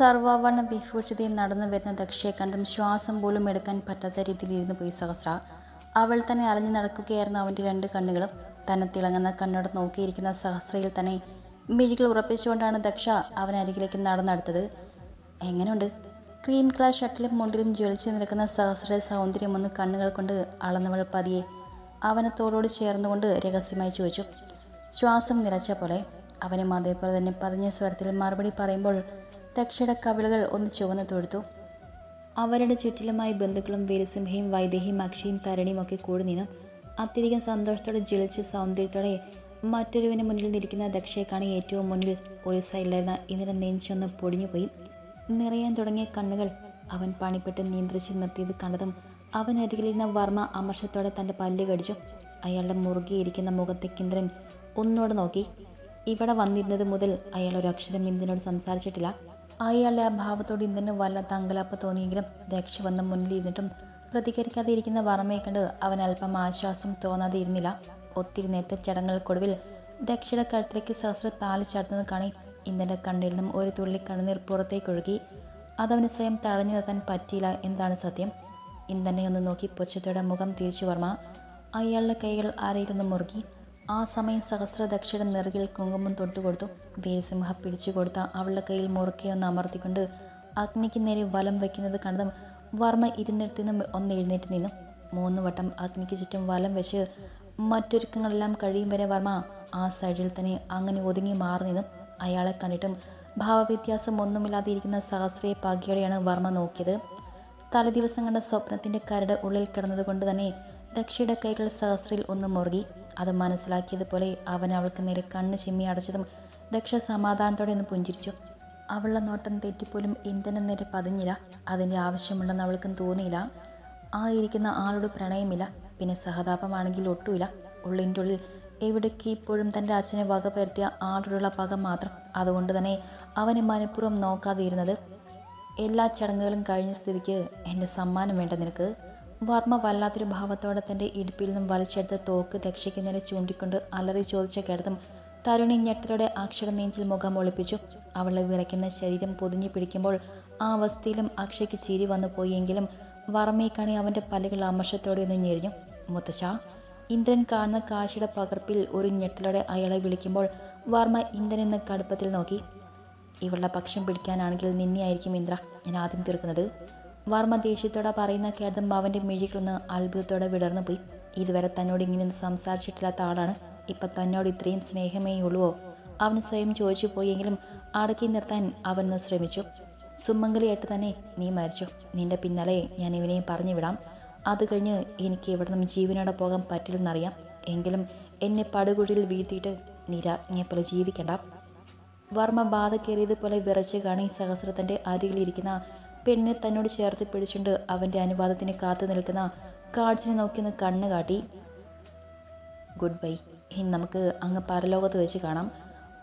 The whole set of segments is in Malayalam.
സർവാഭരണ വിഭൂഷിതയിൽ നടന്നു വരുന്ന ദക്ഷയെ കണ്ടും ശ്വാസം പോലും എടുക്കാൻ പറ്റാത്ത രീതിയിലിരുന്നു പോയി സഹസ്ര. അവൾ തന്നെ അലഞ്ഞു നടക്കുകയായിരുന്നു അവന്റെ രണ്ട് കണ്ണുകളും. തന്നെ തിളങ്ങുന്ന കണ്ണോട് നോക്കിയിരിക്കുന്ന സഹസ്രയിൽ തന്നെ മിഴികൾ ഉറപ്പിച്ചുകൊണ്ടാണ് ദക്ഷ അവൻ അരികിലേക്ക് നടന്നെടുത്തത്. എങ്ങനെയുണ്ട് ക്രീം കളർ ഷർട്ടിലും മുണ്ടിലും ജ്വലിച്ച് നിൽക്കുന്ന സഹസ്രയുടെ സൗന്ദര്യം ഒന്ന് കണ്ണുകൾ കൊണ്ട് അളന്നവൾ പതിയെ അവനെ തോളോട് ചേർന്നുകൊണ്ട് രഹസ്യമായി ചോദിച്ചു. ശ്വാസം നിലച്ച പോലെ. അവനും അതേപോലെ തന്നെ പതിഞ്ഞ സ്വരത്തിൽ മറുപടി പറയുമ്പോൾ ദക്ഷയുടെ കവിളുകൾ ഒന്ന് ചുവന്ന് തൊഴുത്തു അവരുടെ ചുറ്റിലുമായി ബന്ധുക്കളും വീരസിംഹയും വൈദേഹിയും അക്ഷയും തരണിയും ഒക്കെ കൂടി നിന്നു. അത്യധികം സന്തോഷത്തോടെ ജ്വലിച്ച് സൗന്ദര്യത്തോടെ മറ്റൊരുവിന് മുന്നിൽ നിൽക്കുന്ന ദക്ഷയെക്കാണ് ഏറ്റവും മുന്നിൽ ഒരു സൈഡിലായിരുന്ന ഇന്നലെ നെഞ്ചൊന്ന് പൊടിഞ്ഞുപോയി നിറയാൻ തുടങ്ങിയ കണ്ണുകൾ അവൻ പണിപ്പെട്ട് നിയന്ത്രിച്ച് നിർത്തിയത് കണ്ടതും അവൻ അരികിലിരുന്ന വർമ്മ അമർഷത്തോടെ തന്റെ പല്ല് കടിച്ചു. അയാളുടെ മുറുകിയിരിക്കുന്ന മുഖത്തെ കിന്ദ്രൻ ഒന്നോട് നോക്കി. ഇവിടെ വന്നിരുന്നത് മുതൽ അയാൾ ഒരു അക്ഷരം ഇന്ദിനോട് സംസാരിച്ചിട്ടില്ല. അയാളുടെ ആ ഭാവത്തോട് ഇന്ദിന് വല്ല തങ്കലാപ്പ് തോന്നിയെങ്കിലും ദക്ഷ വന്ന് മുന്നിലിരുന്നിട്ടും പ്രതികരിക്കാതിരിക്കുന്ന വർമ്മയെ കണ്ട് അവൻ അല്പം ആശ്വാസം തോന്നാതെ ഇരുന്നില്ല ഒത്തിരി നേരത്തെ ചടങ്ങുകൾക്കൊടുവിൽ ദക്ഷയുടെ കഴുത്തിലേക്ക് സഹസ്ര താലി ചാർത്തുന്നത് കാണി ഇന്നലെ കണ്ണിൽ ഒരു തുള്ളി കണ്ണുനീർ പുറത്തേക്കൊഴുകി അതവന് സ്വയം തടഞ്ഞു നിർത്താൻ പറ്റിയില്ല എന്നതാണ് സത്യം. ഇന്ദ്രനെ ഒന്ന് നോക്കി പൊച്ചത്തോടെ മുഖം തിരിച്ചു വർമ്മ. അയാളുടെ കൈകൾ ആരെയിലൊന്ന് മുറുകി ആ സമയം സഹസ്ര നിറകിൽ നെറുകിൽ കുങ്കുമം തൊട്ടുകൊടുത്തു. വീരസിംഹ പിടിച്ചു കൊടുത്ത അവളുടെ കയ്യിൽ മുറുക്കയൊന്ന് അമർത്തിക്കൊണ്ട് അഗ്നിക്ക് നേരെ വലം വയ്ക്കുന്നത് കണ്ടതും വർമ്മ ഇരുന്നിടത്തു നിന്നും ഒന്ന് എഴുന്നേറ്റ് നിന്നു. മൂന്ന് വട്ടം അഗ്നിക്ക് ചുറ്റും വലം വെച്ച് മറ്റൊരുക്കങ്ങളെല്ലാം കഴിയും വരെ വർമ്മ ആ സൈഡിൽ തന്നെ അങ്ങനെ ഒതുങ്ങി മാറി നിന്നു. അയാളെ കണ്ടിട്ടും ഭാവവ്യത്യാസം ഒന്നുമില്ലാതെ ഇരിക്കുന്ന സഹസ്രയെ പാകിയോടെയാണ് വർമ്മ നോക്കിയത്. തലേദിവസം കണ്ട സ്വപ്നത്തിന്റെ കരട് ഉള്ളിൽ കിടന്നതുകൊണ്ട് തന്നെ ദക്ഷയുടെ കൈകൾ സഹസ്രയിൽ ഒന്ന് മുറുകി. അത് മനസ്സിലാക്കിയതുപോലെ അവൻ അവൾക്ക് നേരെ കണ്ണ് ചിമ്മി അടച്ചതും ദക്ഷ സമാധാനത്തോടെ ഒന്ന് പുഞ്ചിരിച്ചു. അവളുടെ നോട്ടം തെറ്റിപ്പോലും ഇന്ധനം നേരെ പതിഞ്ഞില്ല. അതിന്റെ ആവശ്യമുണ്ടെന്ന് അവൾക്കും തോന്നിയില്ല. ആ ഇരിക്കുന്ന ആളോട് പ്രണയമില്ല. പിന്നെ സഹതാപമാണെങ്കിൽ ഒട്ടുമില്ല. ഉള്ളിന്റെ ഉള്ളിൽ എവിടേക്ക് ഇപ്പോഴും തന്റെ അച്ഛനെ വക വരുത്തിയ ആളോടുള്ള പക മാത്രം. അതുകൊണ്ട് തന്നെ അവനെ മനഃപൂർവം നോക്കാതിരുന്നത് എല്ലാ ചടങ്ങുകളും കഴിഞ്ഞ സ്ഥിതിക്ക് എന്റെ സമ്മാനം വേണ്ട നിനക്ക്. വർമ്മ വല്ലാത്തൊരു ഭാവത്തോടെ തന്റെ ഇടുപ്പിൽ നിന്നും വലിച്ചെടുത്ത തോക്ക് ദക്ഷയ്ക്ക് നേരെ ചൂണ്ടിക്കൊണ്ട് അലറി ചോദിച്ച കേടതും തരുണി ഞെട്ടലോടെ അക്ഷര നെഞ്ചിൽ മുഖം ഒളിപ്പിച്ചു. അവളെ വിറയ്ക്കുന്ന ശരീരം പൊതിഞ്ഞു പിടിക്കുമ്പോൾ ആ അവസ്ഥയിലും അക്ഷയ്ക്ക് ചിരി വന്നു പോയെങ്കിലും വർമ്മയെ കാണി അവന്റെ പല്ലുകൾ അമർഷത്തോടെ ഒന്ന് ഞെരിഞ്ഞു. മുത്തശ്ശ ഇന്ദ്രൻ കാണുന്ന കാശിയുടെ പകർപ്പിൽ ഒരു ഞെട്ടലോടെ അയാളെ വിളിക്കുമ്പോൾ വർമ്മ ഇന്ദ്രൻ കടുപ്പത്തിൽ നോക്കി. ഇവളുടെ പക്ഷം പിടിക്കാനാണെങ്കിൽ നിന്നെയായിരിക്കും ഇന്ദ്ര. ഞാൻ ആദ്യം തീർക്കുന്നത്. വർമ്മ ദേഷ്യത്തോടെ പറയുന്ന കേട്ടതും അവന്റെ മിഴികളൊന്ന് അത്ഭുതത്തോടെ വിടർന്നു പോയി. ഇതുവരെ തന്നോട് ഇങ്ങനെ സംസാരിച്ചിട്ടില്ലാത്ത ആളാണ്. ഇപ്പം തന്നോട് ഇത്രയും സ്നേഹമേ ഉള്ളുവോ? അവന് സ്വയം ചോദിച്ചു പോയെങ്കിലും അടക്കി നിർത്താൻ അവനൊന്ന് ശ്രമിച്ചു. സുമംഗലിയായിട്ട് തന്നെ നീ മരിച്ചു? നിന്റെ പിന്നാലെ ഞാൻ ഇവനെയും പറഞ്ഞു വിടാം. അത് കഴിഞ്ഞ് എനിക്ക് ഇവിടെ ജീവനോടെ പോകാൻ പറ്റില്ലെന്നറിയാം. എങ്കിലും എന്നെ പടുകുഴിയിൽ വീഴ്ത്തിയിട്ട് നിരാജ്ഞയെപ്പോലെ ജീവിക്കണ്ട. വർമ്മ ബാധ കയറിയതുപോലെ വിറച്ച് കാണി സഹസ്രത്തിന്റെ അരികിലിരിക്കുന്ന പെണ്ണിനെ തന്നോട് ചേർത്ത് പിടിച്ചുകൊണ്ട് അവന്റെ അനുവാദത്തിന് കാത്തു നിൽക്കുന്ന കാർഡ്സിനെ നോക്കിയൊന്ന് കണ്ണ് കാട്ടി. Good bye. ഇനി നമുക്ക് അങ്ങ് പരലോകത്ത് വെച്ച് കാണാം.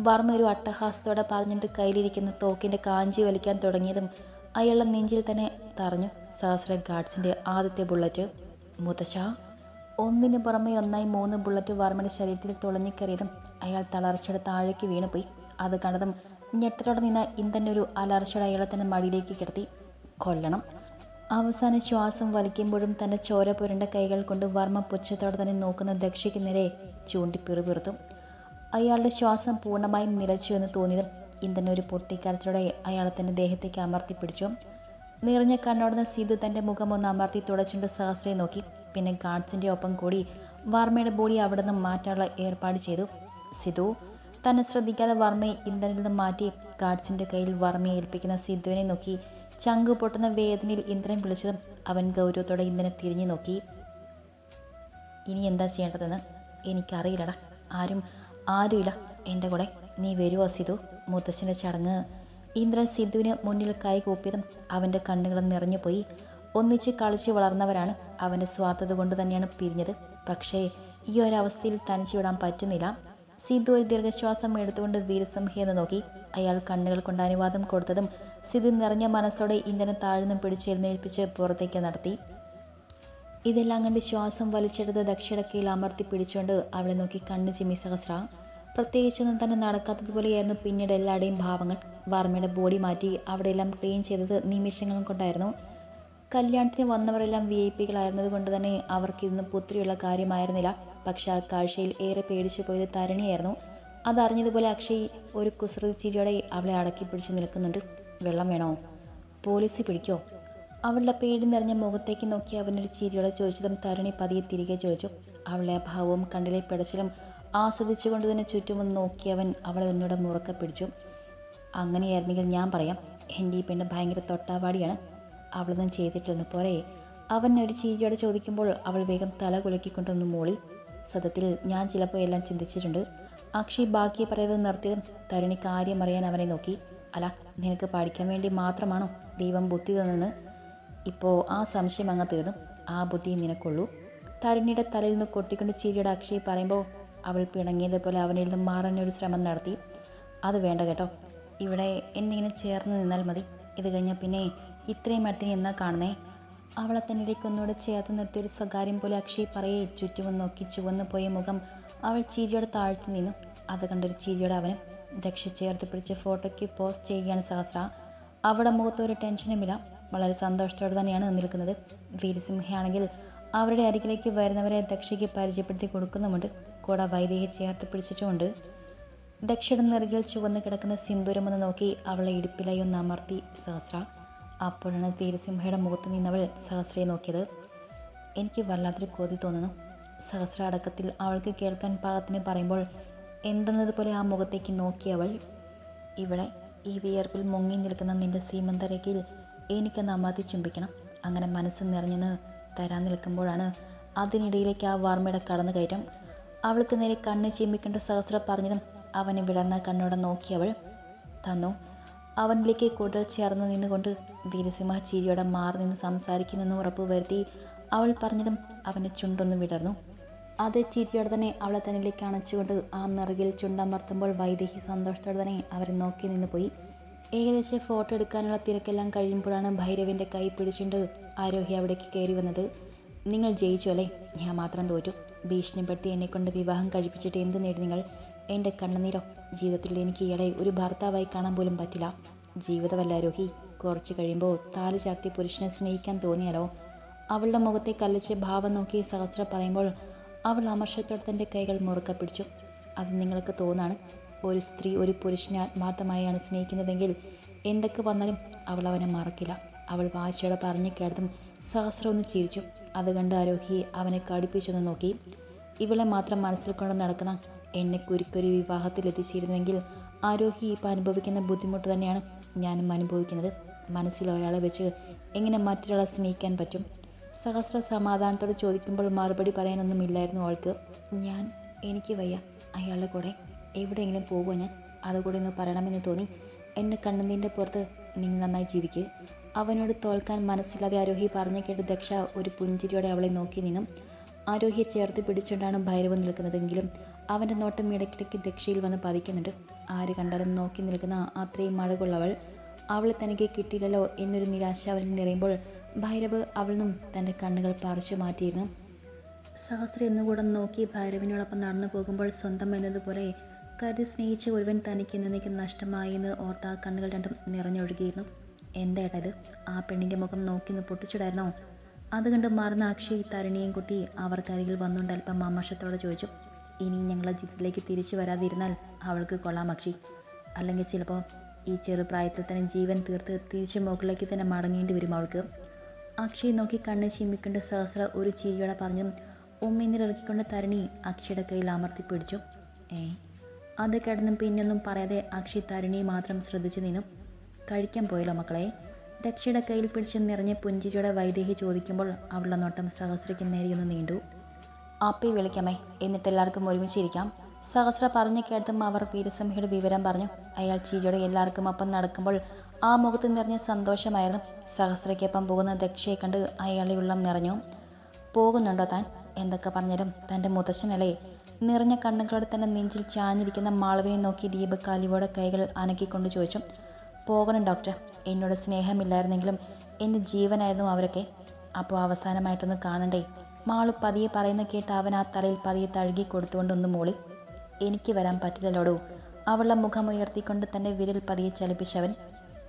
വർമ്മ ഒരു അട്ടഹാസത്തോടെ പറഞ്ഞിട്ട് കയ്യിലിരിക്കുന്ന തോക്കിന്റെ കാഞ്ചി വലിക്കാൻ തുടങ്ങിയതും അയാളുടെ നെഞ്ചിൽ തന്നെ തറഞ്ഞു. സഹസ്ര ഗാഡ്സിന്റെ ആദ്യത്തെ ബുള്ളറ്റ്. മുത്തശ്ശ. ഒന്നിന് പുറമെ ഒന്നായി മൂന്ന് ബുള്ളറ്റ് വർമ്മയുടെ ശരീരത്തിൽ തുളഞ്ഞിക്കറിയതും അയാൾ തളർച്ചയുടെ താഴേക്ക് വീണുപോയി. അത് കണ്ടതും ഞെട്ടലോടെ നിന്ന ഇന്തന്നെ ഒരു അലർച്ചയുടെ അയാളെ തന്നെ മടിയിലേക്ക് കിടത്തി. കൊല്ലണം. അവസാന ശ്വാസം വലിക്കുമ്പോഴും തന്റെ ചോര പുരണ്ട കൈകൾ കൊണ്ട് വർമ്മ പുച്ഛത്തോടെ തന്നെ നോക്കുന്ന ദക്ഷയ്ക്ക് നേരെ ചൂണ്ടി പിറുപിറുത്തു അയാളുടെ ശ്വാസം പൂർണമായും നിലച്ചു എന്ന് തോന്നിയതും ഇന്ധന ഒരു പൊട്ടിക്കരത്തോടെ അയാളെ തന്റെ ദേഹത്തേക്ക് അമർത്തി പിടിച്ചു. നിറഞ്ഞ കണ്ണോടുന്ന സീതു തന്റെ മുഖം ഒന്ന് അമർത്തി തുടച്ചുകൊണ്ട് സഹസ്രയെ നോക്കി. പിന്നെ ഗാർഡ്സിന്റെ ഒപ്പം കൂടി വർമ്മയുടെ ബോഡി അവിടെ നിന്ന് മാറ്റാനുള്ള ഏർപ്പാട് ചെയ്തു. സിധു തന്നെ ശ്രദ്ധിക്കാതെ വർമ്മയെ ഇന്ധനിൽ നിന്ന് മാറ്റി ഗാർഡ്സിന്റെ കയ്യിൽ വർമ്മയെ ഏൽപ്പിക്കുന്ന സിദ്ധുവിനെ നോക്കി ചങ്ക് പൊട്ടുന്ന വേദനയിൽ ഇന്ദ്രൻ വിളിച്ചതും അവൻ ഗൗരവത്തോടെ ഇന്ദ്രനെ തിരിഞ്ഞു നോക്കി. ഇനി എന്താ ചെയ്യേണ്ടതെന്ന് എനിക്കറിയില്ലടാ. ആരും ആരുമില്ല. എന്റെ കൂടെ നീ വരുമോ സിധു? മുത്തശ്ശന്റെ ചടങ്ങ്. ഇന്ദ്രൻ സിദ്ധുവിന് മുന്നിൽ കൈ കൂപ്പിയതും അവന്റെ കണ്ണുകൾ നിറഞ്ഞുപോയി ഒന്നിച്ച് കളിച്ച് വളർന്നവരാണ് അവന്റെ സ്വാർത്ഥത കൊണ്ട് തന്നെയാണ് പിരിഞ്ഞത്. പക്ഷേ ഈ ഒരവസ്ഥയിൽ തനിച്ചു വിടാൻ പറ്റുന്നില്ല. സിദ്ധു ഒരു ദീർഘശ്വാസം എടുത്തുകൊണ്ട് വീരസിംഹയെന്ന് നോക്കി. അയാൾ കണ്ണുകൾ കൊണ്ട് അനുവാദം കൊടുത്തതും സിദ്ധു നിറഞ്ഞ മനസ്സോടെ ഇന്ധനം താഴ്ന്നും പിടിച്ചെഴുന്നേൽപ്പിച്ച് പുറത്തേക്ക് നടത്തി. ഇതെല്ലാം കണ്ട് ശ്വാസം വലിച്ചെടുത്ത് ദക്ഷിണക്കയിൽ അമർത്തി പിടിച്ചുകൊണ്ട് അവളെ നോക്കി കണ്ണു ചിമ്മി സഹസ്ര. പ്രത്യേകിച്ചൊന്നും തന്നെ നടക്കാത്തതുപോലെയായിരുന്നു പിന്നീട് എല്ലാവരുടെയും ഭാവങ്ങൾ. വർമ്മയുടെ ബോഡി മാറ്റി അവിടെയെല്ലാം ക്ലീൻ ചെയ്തത് നിമിഷങ്ങളും കൊണ്ടായിരുന്നു. കല്യാണത്തിന് വന്നവരെല്ലാം വി ഐ പികളായിരുന്നത് കൊണ്ട് തന്നെ അവർക്ക് ഇന്ന് പുത്രിയുള്ള കാര്യമായിരുന്നില്ല. പക്ഷെ ആ കാഴ്ചയിൽ ഏറെ പേടിച്ചു പോയത് തരണിയായിരുന്നു. അതറിഞ്ഞതുപോലെ അക്ഷയ് ഒരു കുസൃതി ചിരിയോടെ അവളെ അടക്കി പിടിച്ചു നിൽക്കുന്നുണ്ട്. വെള്ളം വേണോ? പോലീസ് പിടിക്കോ? അവളുടെ പേടി നിറഞ്ഞ മുഖത്തേക്ക് നോക്കി അവനൊരു ചിരിയോടെ ചോദിച്ചതും തരുണി പതിയെ തിരികെ ചോദിച്ചു. അവളെ അഭാവവും ഭാവവും കണ്ണിലെ പിടച്ചിലും ആസ്വദിച്ചുകൊണ്ട് തന്നെ ചുറ്റുമൊന്ന് നോക്കിയവൻ അവളെ ഒന്നുകൂടെ മുറക്കെ പിടിച്ചു. അങ്ങനെയായിരുന്നെങ്കിൽ ഞാൻ പറയാം. എന്റെ ഈ പെണ്ണ് ഭയങ്കര തൊട്ടാവാടിയാണ്. അവളൊന്നും ചെയ്തിട്ടില്ലെന്ന് പോരെ? അവൻ ഒരു ചീരിയോടെ ചോദിക്കുമ്പോൾ അവൾ വേഗം തല കുലുക്കിക്കൊണ്ടൊന്ന് മൂളി. സത്യത്തിൽ ഞാൻ ചിലപ്പോൾ എല്ലാം ചിന്തിച്ചിട്ടുണ്ട്. അക്ഷി ബാക്കി പറയുന്നത് നിർത്തിയതും തരുണി കാര്യം അറിയാൻ അവനെ നോക്കി. അല്ല നിനക്ക് പഠിക്കാൻ വേണ്ടി മാത്രമാണോ ദൈവം ബുദ്ധി തന്നെന്ന് ഇപ്പോൾ ആ സംശയം അങ്ങ് തീർന്നു. ആ ബുദ്ധി നിനക്കുള്ളൂ. തരുണിയുടെ തലയിൽ നിന്ന് കൊട്ടിക്കൊണ്ട് ചിരിയുടെ അക്ഷയ് പറയുമ്പോൾ അവൾ പിണങ്ങിയതുപോലെ അവനിൽ നിന്ന് മാറാനൊരു ശ്രമം നടത്തി. അത് വേണ്ട കേട്ടോ. ഇവിടെ എന്നിങ്ങനെ ചേർന്ന് നിന്നാൽ മതി. ഇത് കഴിഞ്ഞാൽ പിന്നെ ഇത്രയും അടുത്തിന് എന്നാ കാണുന്നേ? അവളെ തന്നിലേക്ക് ഒന്നുകൂടെ ചേർത്ത് നിർത്തിയൊരു സ്വകാര്യം പോലെ അക്ഷയ് പറയേ ചുറ്റുമെന്ന് നോക്കി ചുവന്നു പോയ മുഖം അവൾ ചിരിയോടെ താഴ്ത്തി നിന്നു. അത് കണ്ടൊരു ചിരിയോടെ അവനും ദക്ഷ ചേർത്ത് പിടിച്ച് ഫോട്ടോയ്ക്ക് പോസ്റ്റ് ചെയ്യുകയാണ് സഹസ്ര. അവിടെ മുഖത്ത് ഒരു ടെൻഷനുമില്ല. വളരെ സന്തോഷത്തോടെ തന്നെയാണ് നിൽക്കുന്നത് വീരസിംഹയാണെങ്കിൽ അവരുടെ അരികിലേക്ക് വരുന്നവരെ ദക്ഷയ്ക്ക് പരിചയപ്പെടുത്തി കൊടുക്കുന്നുമുണ്ട്. കൂടെ വൈദേഹി ചേർത്ത് പിടിച്ചിട്ടുമുണ്ട്. ദക്ഷയുടെ നെറുകിൽ ചുവന്ന് കിടക്കുന്ന സിന്ദൂരമൊന്ന് നോക്കി അവളെ ഇടുപ്പിലായി ഒന്ന് അമർത്തി സഹസ്ര. അപ്പോഴാണ് വീരസിംഹയുടെ മുഖത്ത് നിന്നവൾ സഹസ്രയെ നോക്കിയത്. എനിക്ക് വല്ലാത്തൊരു കൊതി തോന്നുന്നു. സഹസ്ര അടക്കത്തിൽ അവൾക്ക് കേൾക്കാൻ പാകത്തിന് പറയുമ്പോൾ എന്തെന്നതുപോലെ ആ മുഖത്തേക്ക് നോക്കിയവൾ ഇവിടെ ഈ വിയർപ്പിൽ മുങ്ങി നിൽക്കുന്ന നിന്റെ സീമന്തരയ്ക്കിൽ എനിക്കൊന്ന് അമ്മാതി ചുംബിക്കണം. അങ്ങനെ മനസ്സ് നിറഞ്ഞെന്ന് തരാൻ നിൽക്കുമ്പോഴാണ് അതിനിടയിലേക്ക് ആ വാർമയുടെ കടന്നു കയറ്റം. അവൾക്ക് നേരെ കണ്ണ് ചിമ്മിക്കേണ്ട സഹസ്ര പറഞ്ഞതും അവനെ വിടർന്ന കണ്ണോടെ നോക്കിയവൾ തന്നു. അവനിലേക്ക് കൂടുതൽ ചേർന്ന് നിന്നുകൊണ്ട് വീരസിംഹ ചിരിയോടെ മാറി നിന്ന് സംസാരിക്കുന്നെന്ന് ഉറപ്പ് വരുത്തി അവൾ പറഞ്ഞതും അവനെ ചുണ്ടൊന്ന് വിടർന്നു. അതേ ചിരിയോടെ തന്നെ അവളെ തന്നിലേക്ക് അണച്ചുകൊണ്ട് ആ നിറകിൽ ചുണ്ടമർത്തുമ്പോൾ വൈദേഹി സന്തോഷത്തോടെ തന്നെ അവരെ നോക്കി നിന്ന് പോയി. ഏകദേശം ഫോട്ടോ എടുക്കാനുള്ള തിരക്കെല്ലാം കഴിയുമ്പോഴാണ് ഭൈരവിന്റെ കൈ പിടിച്ചുകൊണ്ട് ആരോഹി അവിടേക്ക് കയറി വന്നത്. നിങ്ങൾ ജയിച്ചു അല്ലേ? ഞാൻ മാത്രം തോറ്റു. ഭീഷണിപ്പെടുത്തി എന്നെക്കൊണ്ട് വിവാഹം കഴിപ്പിച്ചിട്ട് എന്ത് നേടി നിങ്ങൾ? എന്റെ കണ്ണുനീരോ? ജീവിതത്തിൽ എനിക്ക് ഇയാളെ ഒരു ഭർത്താവായി കാണാൻ പോലും പറ്റില്ല. ജീവിതമല്ല ആരോഹി. കുറച്ച് കഴിയുമ്പോൾ താലി ചാർത്തി പുരുഷനെ സ്നേഹിക്കാൻ തോന്നിയാലോ? അവളുടെ മുഖത്തെ കല്ലിച്ച് ഭാവം നോക്കി സഹസ്ര പറയുമ്പോൾ അവൾ അമർഷത്തോടെ തന്റെ കൈകൾ മുറുക്ക പിടിച്ചു. അത് നിങ്ങൾക്ക് തോന്നാണ് ഒരു സ്ത്രീ ഒരു പുരുഷനെ ആത്മാർത്ഥമായാണ് സ്നേഹിക്കുന്നതെങ്കിൽ എന്തൊക്കെ വന്നാലും അവൾ അവനെ മറക്കില്ല. അവൾ വാശിയോടെ പറഞ്ഞു കേട്ടതും സഹസ്രം ഒന്ന് ചിരിച്ചു. അത് കണ്ട് ആരോഹി അവനെ കടുപ്പിച്ചൊന്ന് നോക്കി. ഇവളെ മാത്രം മനസ്സിൽ കൊണ്ട് നടക്കുന്ന എന്നെ കുരുക്കൊരു വിവാഹത്തിൽ എത്തിച്ചിരുന്നുവെങ്കിൽ ആരോഹി ഇപ്പം അനുഭവിക്കുന്ന ബുദ്ധിമുട്ട് തന്നെയാണ് ഞാനും അനുഭവിക്കുന്നത്. മനസ്സിൽ ഒരാളെ വെച്ച് എങ്ങനെ മറ്റൊരാളെ സ്നേഹിക്കാൻ പറ്റും? സഹസ്ര സമാധാനത്തോടെ ചോദിക്കുമ്പോൾ മറുപടി പറയാനൊന്നുമില്ലായിരുന്നു അവൾക്ക് ഞാൻ എനിക്ക് വയ്യ. അയാളുടെ കൂടെ എവിടെയെങ്കിലും പോകുമോ ഞാൻ? അതുകൂടെ ഒന്ന് പറയണമെന്ന് തോന്നി. എന്നെ കണ്ണുനീന്റെ പുറത്ത് നീ നന്നായി ജീവിക്കുക അവനോട് തോൽക്കാൻ മനസ്സില്ലാതെ ആരോഹി പറഞ്ഞു കേട്ട് ദക്ഷ ഒരു പുഞ്ചിരിയോടെ അവളെ നോക്കി നിന്നും. ആരോഹിയെ ചേർത്ത് പിടിച്ചുകൊണ്ടാണ് ഭൈരവ് നിൽക്കുന്നതെങ്കിലും അവന്റെ നോട്ടം ഇടയ്ക്കിടയ്ക്ക് ദക്ഷയിൽ വന്ന് പതിക്കുന്നുണ്ട്. ആര് കണ്ടാലും നോക്കി നിൽക്കുന്ന അത്രയും മഴകൊള്ളവൾ അവളെ തനിക്ക് കിട്ടിയില്ലല്ലോ എന്നൊരു നിരാശ അവനിൽ നിറയുമ്പോൾ ഭൈരവ് അവളിൽ നിന്നും തന്റെ കണ്ണുകൾ പറിച്ചു മാറ്റിയിരുന്നു. സഹസ്ര എന്നുകൂടെ നോക്കി ഭൈരവിനോടൊപ്പം നടന്നു പോകുമ്പോൾ സ്വന്തം എന്നതുപോലെ കരുതി സ്നേഹിച്ച ഒരുവൻ തനിക്ക് എന്നേക്ക് നഷ്ടമായി എന്ന് ഓർത്ത കണ്ണുകൾ രണ്ടും നിറഞ്ഞൊഴുകിയിരുന്നു. എന്താ ഇത്? ആ പെണ്ണിന്റെ മുഖം നോക്കി നിന്ന് പൊട്ടിച്ചിടായിരുന്നോ? അത് കണ്ട് മറന്ന അക്ഷയ് തരുണിയും കുട്ടി അവർക്കരികിൽ വന്നുകൊണ്ട് അല്പം അമർഷത്തോടെ ചോദിച്ചു ഇനി ഞങ്ങളെ ജീവിതത്തിലേക്ക് തിരിച്ചു വരാതിരുന്നാൽ അവൾക്ക് കൊള്ളാം അക്ഷി അല്ലെങ്കിൽ ചിലപ്പോൾ ഈ ചെറുപ്രായത്തിൽ തന്നെ ജീവൻ തീർത്ത് തിരിച്ചു മുകളിലേക്ക് തന്നെ മടങ്ങേണ്ടി വരും അവൾക്ക്. അക്ഷയ് നോക്കി കണ്ണ് ചിമ്മിക്കൊണ്ട് സഹസ്ര ഒരു ചിരിയോടെ പറഞ്ഞു ഉമ്മിന്നിറക്കിക്കൊണ്ട് തരണി. അക്ഷയുടെ കയ്യിൽ അമർത്തി പിടിച്ചു. ഏ? അത് കിടന്നും പിന്നൊന്നും പറയാതെ അക്ഷയ് തരുണിയെ മാത്രം ശ്രദ്ധിച്ചു നിന്നു. കഴിക്കാൻ പോയല്ലോ മക്കളെ. ദക്ഷയുടെ കയ്യിൽ പിടിച്ച് നിറഞ്ഞ പുഞ്ചിരിയുടെ വൈദേഹി ചോദിക്കുമ്പോൾ അവളുടെ നോട്ടം സഹസ്രയ്ക്ക് നേരെയൊന്ന് നീണ്ടു. ആപ്പി വിളിക്കാമേ എന്നിട്ട് എല്ലാവർക്കും ഒരുമിച്ചിരിക്കാം സഹസ്ര പറഞ്ഞു കേട്ടതും അവർ വീരസംഹയുടെ വിവരം പറഞ്ഞു. അയാൾ ചിരിയോടെ എല്ലാവർക്കും ഒപ്പം നടക്കുമ്പോൾ ആ മുഖത്ത് നിറഞ്ഞ സന്തോഷമായിരുന്നു. സഹസ്രയ്ക്കൊപ്പം പോകുന്ന ദക്ഷയെ കണ്ട് അയാളുടെ ഉള്ളം നിറഞ്ഞു. പോകുന്നുണ്ടോ താൻ? എന്തൊക്കെ പറഞ്ഞാലും തന്റെ മുതശ്ശനല്ലേ നിറഞ്ഞ കണ്ണുകളോട് തന്നെ നെഞ്ചിൽ ചാഞ്ഞിരിക്കുന്ന മാളവിനെ നോക്കി ദീപ് കാലിവോടെ കൈകൾ അനക്കിക്കൊണ്ട് ചോദിച്ചു. പോകണം ഡോക്ടർ എന്നോട് സ്നേഹമില്ലായിരുന്നെങ്കിലും എന്റെ ജീവനായിരുന്നു അവരൊക്കെ. അപ്പോൾ അവസാനമായിട്ടൊന്ന് കാണണ്ടേ? മാളു പതിയെ പറയുന്ന കേട്ട് അവൻ ആ തലയിൽ പതിയെ തഴുകി കൊടുത്തുകൊണ്ടൊന്ന് മൂളി. എനിക്ക് വരാൻ പറ്റില്ലല്ലോടൂ. അവളുടെ മുഖം ഉയർത്തിക്കൊണ്ട് തന്റെ വിരൽ പതിയെ ചലിപ്പിച്ചവൻ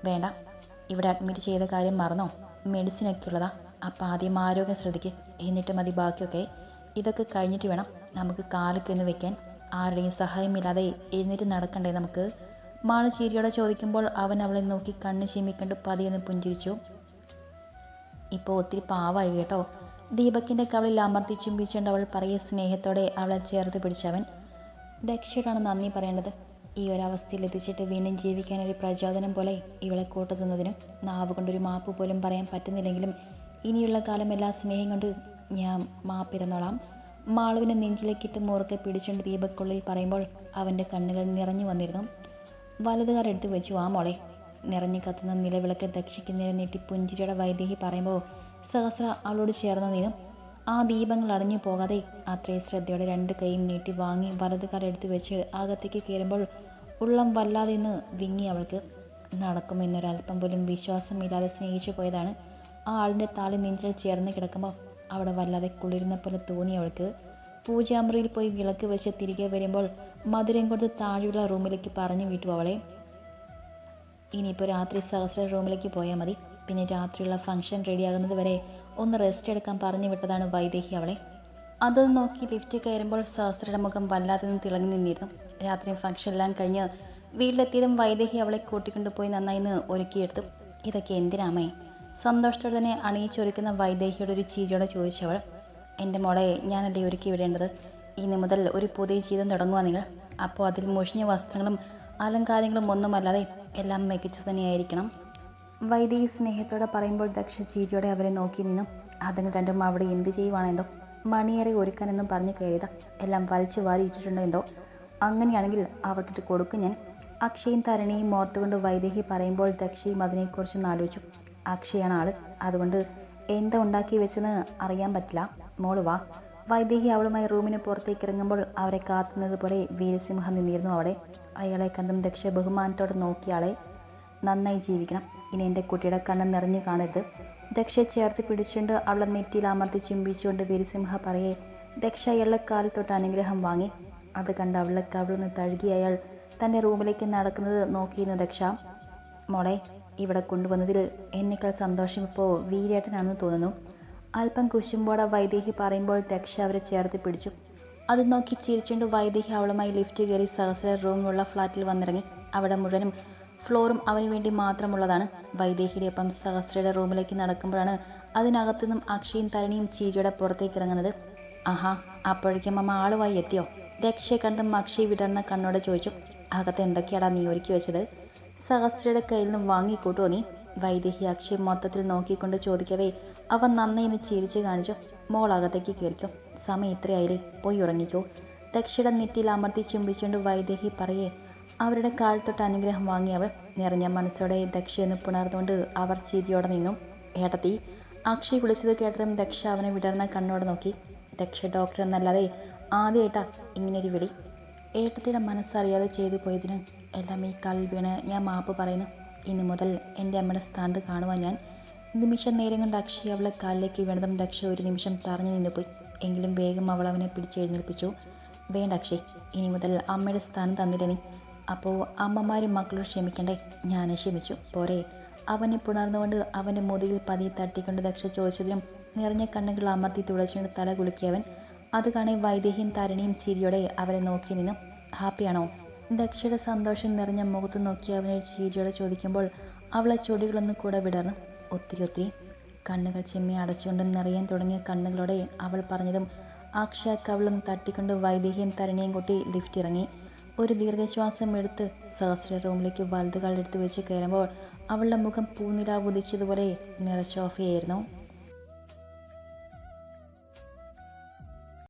വേണ്ട. ഇവിടെ അഡ്മിറ്റ് ചെയ്ത കാര്യം മറന്നോ? മെഡിസിനൊക്കെ ഉള്ളതാ അപ്പം ആദ്യം ആരോഗ്യം ശ്രദ്ധിക്ക്. എന്നിട്ട് മതി ബാക്കിയൊക്കെ. ഇതൊക്കെ കഴിഞ്ഞിട്ട് വേണം നമുക്ക് കാലൊക്കെ ഒന്ന് വെക്കാൻ. ആരുടെയും സഹായമില്ലാതെ എഴുന്നേറ്റ് നടക്കണ്ടേ നമുക്ക്? മാൾ ചിരിയോടെ ചോദിക്കുമ്പോൾ അവൻ അവളെ നോക്കി കണ്ണ് ചീമിക്കണ്ട് പതിയെന്ന് പുഞ്ചിരിച്ചു. ഇപ്പോൾ ഒത്തിരി പാവായി കേട്ടോ. ദീപക്കിന്റെ കവളിൽ അമർത്തി ചുംബിച്ചുകൊണ്ട് അവൾ പറയ സ്നേഹത്തോടെ അവളെ ചേർത്ത് പിടിച്ചവൻ. ദക്ഷയോടാണ് നന്ദി പറയേണ്ടത്. ഈ ഒരവസ്ഥയിൽ എത്തിച്ചിട്ട് വീണ്ടും ജീവിക്കാൻ ഒരു പ്രചോദനം പോലെ ഇവളെ കൂട്ടുന്നതിനും നാവ് കൊണ്ടൊരു മാപ്പ് പോലും പറയാൻ പറ്റുന്നില്ലെങ്കിലും ഇനിയുള്ള കാലം എല്ലാ സ്നേഹം കൊണ്ട് ഞാൻ മാപ്പിരുന്നോളാം മാളുവിനെ നെഞ്ചിലേക്കിട്ട് മുറുക്കെ പിടിച്ചുകൊണ്ട് ദീപക്കുള്ളിൽ പറയുമ്പോൾ അവന്റെ കണ്ണുകൾ നിറഞ്ഞു വന്നിരുന്നു. വലതുകാരെടുത്ത് വെച്ചു. ആ മോളെ. നിറഞ്ഞു കത്തുന്ന നിലവിളക്ക് ദക്ഷിക്കുന്നതിന് നീട്ടി പുഞ്ചിരിയുടെ വൈദേഹി പറയുമ്പോൾ സഹസ്ര അവളോട് ചേർന്ന് നീനും ആ ദീപങ്ങൾ അടഞ്ഞു പോകാതെ അത്രയും ശ്രദ്ധയോടെ രണ്ട് കൈയും നീട്ടി വാങ്ങി വലതുകാരെടുത്ത് വെച്ച് അകത്തേക്ക് കയറുമ്പോൾ ഉള്ളം വല്ലാതെ ഇന്ന് വിങ്ങി അവൾക്ക് നടക്കുമെന്നൊരല്പം പോലും വിശ്വാസമില്ലാതെ സ്നേഹിച്ചു പോയതാണ്. ആ ആളിന്റെ താളി നെഞ്ചിൽ ചേർന്ന് കിടക്കുമ്പോൾ അവിടെ വല്ലാതെ കുളിരുന്ന പോലെ തോന്നി അവൾക്ക്. പൂജാമുറിയിൽ പോയി വിളക്ക് വെച്ച് തിരികെ വരുമ്പോൾ മധുരം കൊടുത്ത് താഴെയുള്ള റൂമിലേക്ക് പറഞ്ഞു വിട്ടു അവളെ. ഇനിയിപ്പോൾ രാത്രി സഹസ്ര റൂമിലേക്ക് പോയാൽ മതി. പിന്നെ രാത്രിയുള്ള ഫംഗ്ഷൻ റെഡിയാകുന്നത് വരെ ഒന്ന് റെസ്റ്റ് എടുക്കാൻ പറഞ്ഞു വിട്ടതാണ് വൈദേഹി അവളെ. അത് നോക്കി ലിഫ്റ്റ് കയറുമ്പോൾ സഹസ്രയുടെ മുഖം വല്ലാതെ നിന്ന് തിളങ്ങി നിന്നിരുന്നു. രാത്രി ഫംഗ്ഷൻ എല്ലാം കഴിഞ്ഞ് വീട്ടിലെത്തിയതും വൈദേഹി അവളെ കൂട്ടിക്കൊണ്ടുപോയി നന്നായി നിന്ന് ഒരുക്കിയെടുത്തു. ഇതൊക്കെ എന്തിനാമേ? സന്തോഷത്തോടെ തന്നെ അണിയിച്ചൊരുക്കുന്ന വൈദേഹിയുടെ ഒരു ചിരിയോടെ ചോദിച്ചവൾ എന്റെ മോളെ ഞാനല്ലേ ഒരുക്കി വിടേണ്ടത്? ഇനി മുതൽ ഒരു പുതിയ ജീവിതം തുടങ്ങുക നിങ്ങൾ. അപ്പോൾ അതിൽ മുഷിഞ്ഞ വസ്ത്രങ്ങളും അലങ്കാരങ്ങളും ഒന്നുമല്ലാതെ എല്ലാം മികച്ചു തന്നെയായിരിക്കണം. വൈദേഹി സ്നേഹത്തോടെ പറയുമ്പോൾ ദക്ഷ ചിരിയോടെ അവരെ നോക്കി നിന്നു. അതിന് രണ്ടും അവിടെ എന്ത് ചെയ്യുവാണെന്തോ? മണിയേറെ ഒരുക്കാനെന്നും പറഞ്ഞു കയറിയതാ. എല്ലാം വലിച്ചു വാരി ഇട്ടിട്ടുണ്ടോ എന്തോ? അങ്ങനെയാണെങ്കിൽ അവർക്കിട്ട് കൊടുക്കും ഞാൻ. അക്ഷയും തരണിയും ഓർത്തുകൊണ്ട് വൈദേഹി പറയുമ്പോൾ ദക്ഷയും അതിനെക്കുറിച്ചൊന്ന് ആലോചിച്ചു അക്ഷയാണ് ആൾ. അതുകൊണ്ട് എന്താ ഉണ്ടാക്കി വെച്ചെന്ന് അറിയാൻ പറ്റില്ല. മോൾ വാ. വൈദേഹി അവളുമായി റൂമിന് പുറത്തേക്ക് ഇറങ്ങുമ്പോൾ അവരെ കാത്തുന്നത് പോലെ വീരസിംഹം നിന്നിരുന്നു അവിടെ. അയാളെ കണ്ടും ദക്ഷ ബഹുമാനത്തോടെ നോക്കിയാളെ നന്നായി ജീവിക്കണം. ഇനി എന്റെ കുട്ടിയുടെ കണ്ണ് നിറഞ്ഞു കാണരുത്. ദക്ഷ ചേർത്ത് പിടിച്ചുകൊണ്ട് അവളെ നെറ്റിയിൽ അമർത്തി ചുംബിച്ചുകൊണ്ട് വീരസിംഹ പറയെ ദക്ഷ അയാളുടെ കാലിൽ തൊട്ട് അനുഗ്രഹം വാങ്ങി. അത് കണ്ട് അവളെ കവിളുന്ന് തഴുകി അയാൾ തന്റെ റൂമിലേക്ക് നടക്കുന്നത് നോക്കിയിരുന്ന ദക്ഷ. മോളെ ഇവിടെ കൊണ്ടുവന്നതിൽ എന്നേക്കാൾ സന്തോഷം ഇപ്പോൾ വീരേട്ടനാണെന്ന് തോന്നുന്നു. അല്പം കുശുമ്പോടെ വൈദേഹി പറയുമ്പോൾ ദക്ഷ അവരെ ചേർത്ത് പിടിച്ചു. അത് നോക്കി ചിരിച്ചുകൊണ്ട് വൈദേഹി അവളുമായി ലിഫ്റ്റ് കയറി സഹസ്ര റൂമിലുള്ള ഫ്ലാറ്റിൽ വന്നിറങ്ങി. അവിടെ മുഴുവനും ഫ്ലോറും അവന് വേണ്ടി മാത്രമുള്ളതാണ്. വൈദേഹിയുടെ ഒപ്പം സഹസ്രയുടെ റൂമിലേക്ക് നടക്കുമ്പോഴാണ് അതിനകത്തു നിന്നും അക്ഷയും തരണിയും ചീരിയുടെ പുറത്തേക്ക് ഇറങ്ങുന്നത്. ആഹാ അപ്പോഴേക്കും അമ്മ ആളുമായി എത്തിയോ? ദക്ഷയെ കണ്ട് മക്ഷി വിടർന്ന കണ്ണോടെ ചോദിച്ചു അകത്ത് എന്തൊക്കെയാടാ നീ ഒരുക്കി വെച്ചത്? സഹസ്രയുടെ കയ്യിൽ നിന്നും വാങ്ങിക്കൂട്ടോ നീ? വൈദേഹി അക്ഷയ മൊത്തത്തിൽ നോക്കിക്കൊണ്ട് ചോദിക്കവേ അവൻ നന്നയിന്ന് ചിരിച്ചു കാണിച്ചു മോൾ അകത്തേക്ക് കയറിക്കോ സമയം ഇത്രയായില്ലേ പോയി ഉറങ്ങിക്കോ. ദക്ഷയുടെ നെറ്റിയിൽ അമർത്തി ചുംബിച്ചുകൊണ്ട് വൈദേഹി പറയേ അവരുടെ കാൽ തൊട്ട് അനുഗ്രഹം വാങ്ങി അവൾ നിറഞ്ഞ മനസ്സോടെ ദക്ഷയെന്ന് പുണർന്നുകൊണ്ട് അവർ ചിരിയോടെ നിന്നു. ഏട്ടത്തി അക്ഷയ് വിളിച്ചത് കേട്ടതും ദക്ഷ അവനെ വിടർന്ന കണ്ണോടെ നോക്കി ദക്ഷ ഡോക്ടർ എന്നല്ലാതെ ആദ്യമായിട്ടാ ഇങ്ങനൊരു വിളി. ഏട്ടത്തിയുടെ മനസ്സറിയാതെ ചെയ്തു പോയതിന് എല്ലാം ഈ കാലിൽ വീണ് ഞാൻ മാപ്പ് പറയുന്നു. ഇനി മുതൽ എന്റെ അമ്മയുടെ സ്ഥാനത്ത് കാണുവാൻ ഞാൻ നിമിഷം നേരം കൊണ്ട് അക്ഷി അവളെ കാലിലേക്ക് വീണതും ദക്ഷ ഒരു നിമിഷം തറഞ്ഞു നിന്നുപോയി. എങ്കിലും വേഗം അവൾ അവനെ പിടിച്ചെഴുന്നേൽപ്പിച്ചു. വേണ്ട അക്ഷയ് ഇനി മുതൽ അമ്മയുടെ സ്ഥാനം തന്നില്ല നീ? അപ്പോൾ അമ്മമാരും മക്കളും ക്ഷമിക്കണ്ടേ? ഞാൻ ക്ഷമിച്ചു. പോരെ. അവനെ പുണർന്നുകൊണ്ട് അവന്റെ മുതുകിൽ പതിയെ തട്ടിക്കൊണ്ട് ദക്ഷ ചോദിച്ചതിനും നിറഞ്ഞ കണ്ണുകൾ അമർത്തി തുളച്ചുകൊണ്ട് തല കുലുക്കിയവൻ അത് കാണി വൈദേഹിയും തരണിയും ചിരിയോടെ അവരെ നോക്കി നിന്നു. ഹാപ്പിയാണോ? ദക്ഷയുടെ സന്തോഷം നിറഞ്ഞ മുഖത്ത് നോക്കി അവനെ ചിരിയോടെ ചോദിക്കുമ്പോൾ അവളെ ചൊടികളൊന്നും കൂടെ വിടർന്നു. ഒത്തിരി ഒത്തിരി. കണ്ണുകൾ ചെമ്മി അടച്ചുകൊണ്ട് നിറയാൻ തുടങ്ങിയ കണ്ണുകളോടെ അവൾ പറഞ്ഞതും അക്ഷയ കവളും തട്ടിക്കൊണ്ട് വൈദേഹിയും തരണിയും കൂട്ടി ലിഫ്റ്റ് ഇറങ്ങി. ഒരു ദീർഘശ്വാസം എടുത്ത് സഹസ്ര റൂമിലേക്ക് വലുതുകൾ എടുത്തു വെച്ച് കയറുമ്പോൾ അവളുടെ മുഖം പൂനിലാവ് ഉദിച്ചതുപോലെ നിറച്ചോഫയായിരുന്നു